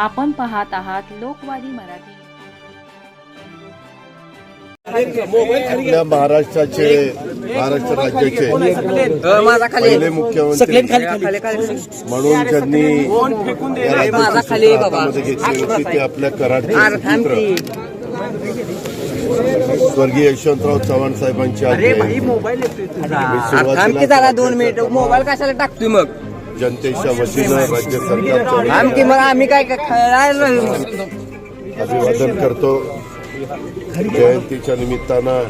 आपण पाहत आहात लोकवादी मराठी. आपल्या महाराष्ट्राचे महाराष्ट्र राज्याचे माझा खाली पहिले मुख्यमंत्री म्हणून या राज्याची. हातामध्ये घेतली होती ते आपल्या कराडचे पुत्र. स्वर्गीय यशवंतराव चव्हाण साहेबांचे अरे भाई आज्ञे मोबाईल दोन मिनिट. मोबाईल कशाला टाकतोय मग? जनतेच्या वतीनं राज्य मग आम्ही काय अभिवादन करतो. जयंतीच्या निमित्तानं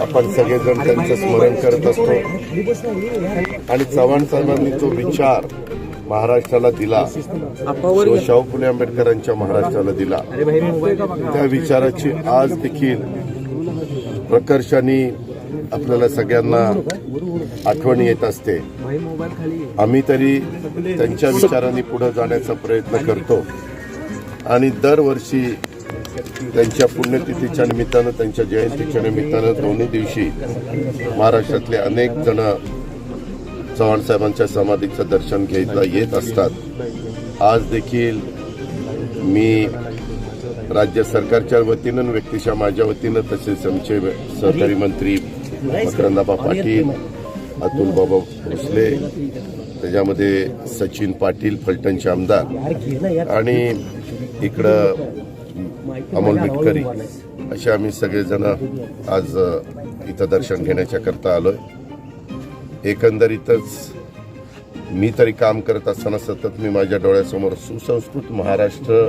आपण सगळेजण त्यांचं स्मरण करत असतो. आणि चव्हाण साहेबांनी जो विचार महाराष्ट्राला दिला तो शाहू फुले आंबेडकरांच्या महाराष्ट्राला दिला त्या विचाराची आज देखील प्रकर्षाने आपल्याला सगळ्यांना आठवण येत असते. आम्ही तरी त्यांच्या विचारांनी पुढे जाण्याचा प्रयत्न करतो. आणि दरवर्षी त्यांच्या पुण्यतिथीच्या निमित्तानं त्यांच्या जयंतीच्या निमित्तानं दोन्ही दिवशी महाराष्ट्रातले अनेक जण चव्हाण साहेबांच्या समाधीचं दर्शन घ्यायला येत असतात. आज देखील मी राज्य सरकारच्या वतीनं व्यक्तीच्या माझ्या वतीनं तसेच आमचे सहकारी मंत्री मकरंदाबा पाटील अतुल बाबा भोसले त्याच्यामध्ये सचिन पाटील फलटणचे आमदार आणि इकडं अमोल मिटकरी. असे आम्ही सगळेजण आज इथं दर्शन घेण्याच्या करता आहे एकंदरीतच मी तरी काम करत असताना सतत मी माझ्या डोळ्यासमोर सुसंस्कृत महाराष्ट्र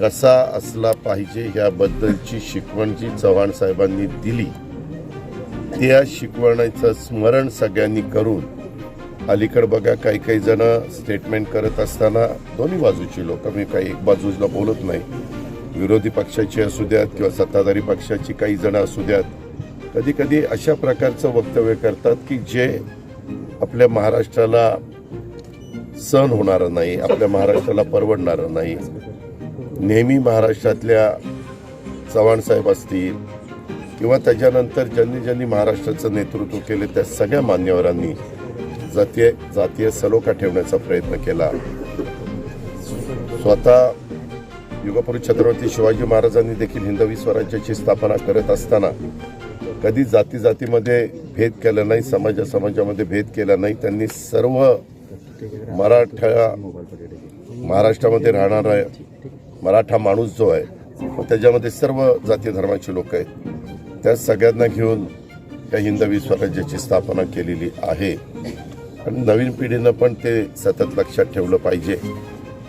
कसा असला पाहिजे याबद्दलची शिकवण जी चव्हाण साहेबांनी दिली त्या शिकवण्याचं स्मरण सगळ्यांनी करून अलीकडे बघा काही काही जण स्टेटमेंट करत असताना दोन्ही बाजूची लोक मी काही एक बाजूला बोलत नाही. विरोधी पक्षाची असू द्यात किंवा सत्ताधारी पक्षाची काही जण असू द्यात कधी कधी अशा प्रकारचं वक्तव्य करतात की जे आपल्या महाराष्ट्राला सण होणार नाही आपल्या महाराष्ट्राला परवडणारं नाही. नेहमी महाराष्ट्रातल्या चव्हाण साहेब असतील किंवा त्याच्यानंतर ज्यांनी ज्यांनी महाराष्ट्राचं नेतृत्व केले त्या सगळ्या मान्यवरांनी जातीय जातीय सलोखा ठेवण्याचा प्रयत्न केला. स्वतः युगपुरुष छत्रपती शिवाजी महाराजांनी देखील हिंदवी स्वराज्याची स्थापना करत असताना कधी जाती जातीमध्ये भेद केला नाही समाजा समाजामध्ये भेद केला नाही त्यांनी सर्व मराठा महाराष्ट्रामध्ये राहणारा मराठा माणूस जो आहे त्याच्यामध्ये सर्व जाती धर्माचे लोक आहेत. त्या सगळ्यांना घेऊन त्या हिंदवी स्वराज्याची स्थापना केलेली आहे. आणि नवीन पिढीनं पण ते सतत लक्षात ठेवलं पाहिजे.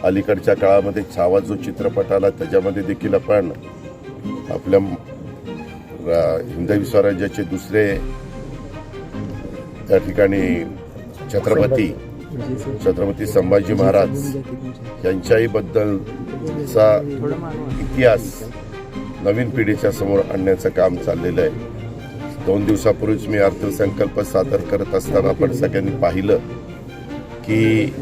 अलीकडच्या काळामध्ये छावा जो चित्रपट आला त्याच्यामध्ये देखील आपण आपल्या हिंदवी स्वराज्याचे दुसरे त्या ठिकाणी छत्रपती छत्रपती संभाजी महाराज यांच्याही बद्दलचा इतिहास नवीन पिढीच्या समोर आणण्याचं काम चाललेलं आहे. दोन दिवसापूर्वीच मी अर्थसंकल्प सादर करत असताना आपण सगळ्यांनी पाहिलं की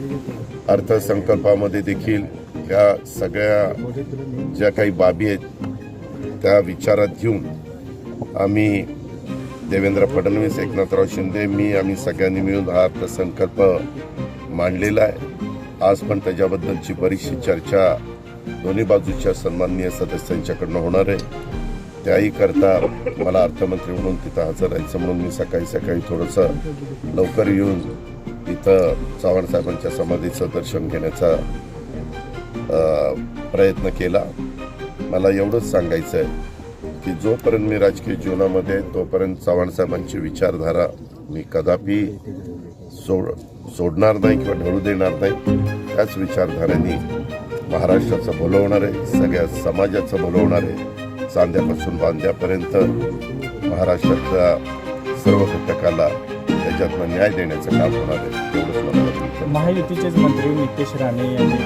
अर्थसंकल्पामध्ये देखील या सगळ्या ज्या काही बाबी आहेत त्या विचारात घेऊन आम्ही देवेंद्र फडणवीस एकनाथराव शिंदे मी आम्ही सगळ्यांनी मिळून हा अर्थसंकल्प मांडलेला आहे. आज पण त्याच्याबद्दलची बरीचशी चर्चा दोन्ही बाजूच्या सन्माननीय सदस्यांच्याकडनं होणार आहे. त्याही करता मला अर्थमंत्री म्हणून तिथं हजर राहायचं म्हणून मी सकाळी सकाळी थोडंसं लवकर येऊन तिथं चव्हाण साहेबांच्या समाधीचं दर्शन घेण्याचा प्रयत्न केला. मला एवढंच सांगायचं आहे की जोपर्यंत मी राजकीय जीवनामध्ये आहे, तोपर्यंत चव्हाण साहेबांची विचारधारा मी कदापि सोड सोडणार नाही किंवा ढळू देणार नाही. त्याच विचारधारेने महाराष्ट्राचं भलं होणार आहे सगळ्या समाजाचं भलं होणार आहे चांद्यापासून बांध्यापर्यंत महाराष्ट्रातल्या सर्व घटकाला त्याच्यातनं न्याय देण्याचं काम होणार आहे. महायुतीचेच मंत्री नितेश राणे यांनी